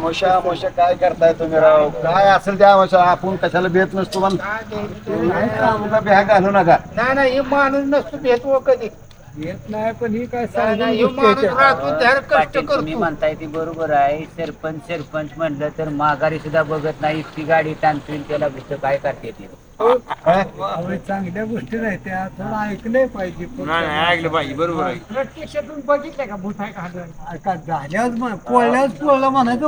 मोशा मोशा काय करताय तुम्ही राव? काय असेल त्या मोशा आपण कशाला भेट नसतो पण का बिहा घालू नका. नाही नाही हे माणूस नसतो भेटवो कधी. येत नाही पण ही काय नाही, नाही, हे सांगून माणूस राहतो त्याला कष्ट पाटील तुम्ही करतो. म्हणताय ते बरोबर आहे. सरपंच सरपंच म्हणलं तर माघारी सुद्धा बघत नाही. इतकी गाडी ताणतील त्याला कुठं काय करते ते? काय? चांगल्या गोष्टी नाही त्या थोडं ऐकलंय पाहिजे. ऐकलं पाहिजे बरोबर आहे. प्रत्यक्षातून बघितलं का भूत आहे का हाडं? का म्हण- पोळला म्हणायचं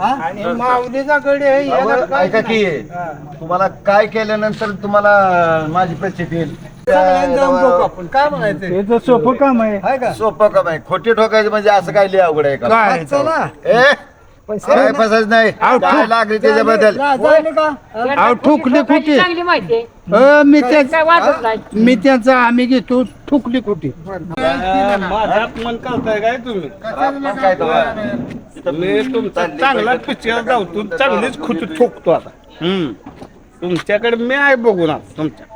हा? आणि माऊलीचा गडी आहे याला काय ऐका की तुम्हाला काय केल्यानंतर तुम्हाला माझी प्रचिती येईल? सगळ्यांनी जाऊन बघू आपण. काय म्हणायचं हे तर सोपं काम आहे. आहे का? सोपं काम आहे. खोटी ठोकायची म्हणजे असं काय लिहा अवघड आहे का? काय आज चला. ए काय फसायचं नाही? काय लागली त्याच्याबद्दल? राजाने का? अहो ठोकली कुठे? चांगली माहिती आहे. अ, मी काय त्या वाटत नाही. मी त्यांचा आम्ही घेतो. ठोकली कुठे? करताय काय तुम्ही आपण काय तो? मी तुमचा चांगला पिक्चर जाऊतो चांगलीच खुट ठोकतो आता. हम्म. तुमच्याकडे मी आहे बघून आता तुमच्या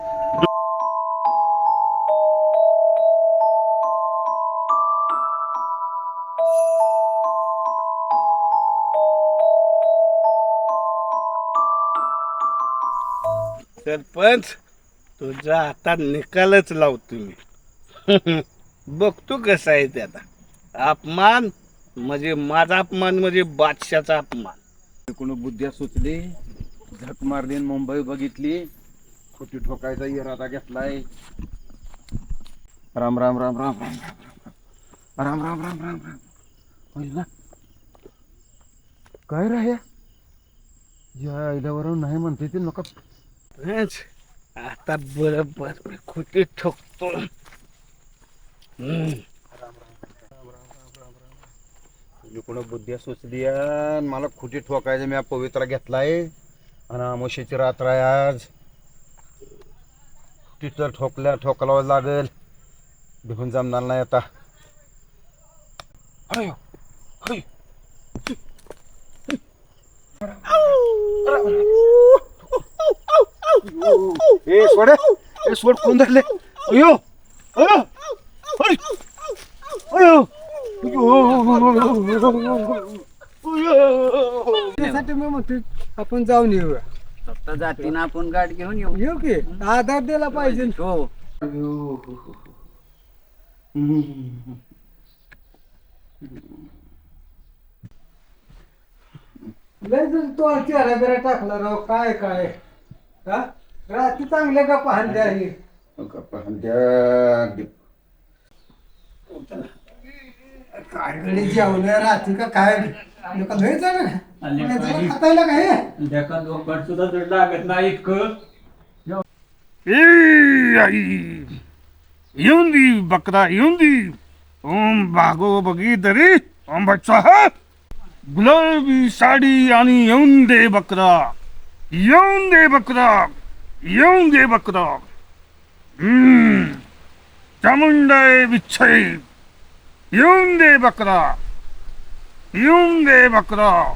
सरपंच तुझा आता निकालच लावतो मी बघतो कसं आहे ते आता अपमान म्हणजे माझा अपमान म्हणजे बादशाचा अपमान कोणी बुद्ध्या सुचली झक मारली आणि मुंबई बघितली खोटी ठोकायचा इरादा घेतलाय राम राम राम राम राम राम राम राम राम राम राम काय राह्या या आईल्यावरून नाही म्हणते ते नका आता बरोबर मी खोटी ठोकतो. कोण बुद्ध्या सुचली मला खोटी ठोकायचं? मी पवित्रा घेतलाय. आणि आमोशीची रात्र आहे आज. तिथं ठोकल्या ठोकलावं लागेल. भिवून जमणार नाही आता. अयो, अय. ए सोड. ए सोड कोण धरले? अयो त्यासाठी मी म्हणतो आपण जाऊन येऊया. फक्त जातीनं आपण गाठ घेऊन येऊ. येऊ की? आधार दिला पाहिजे. हो. लय जर तो चेहरा बिरा टाकला राव काय काय? हा? रात्री चांगल्या का आहे. काय? रात्री का लोक खातायला. येऊन दी बकरा येऊन दी. ओम भागो बगी तरी. ओम बच्चा गुलाबी साडी आणि येऊन दे बकरा. येऊन दे बकरा. ヨンゲーバックだうーん。ジャムンダイビッチャイヨンゲーバックだヨンゲーバックだ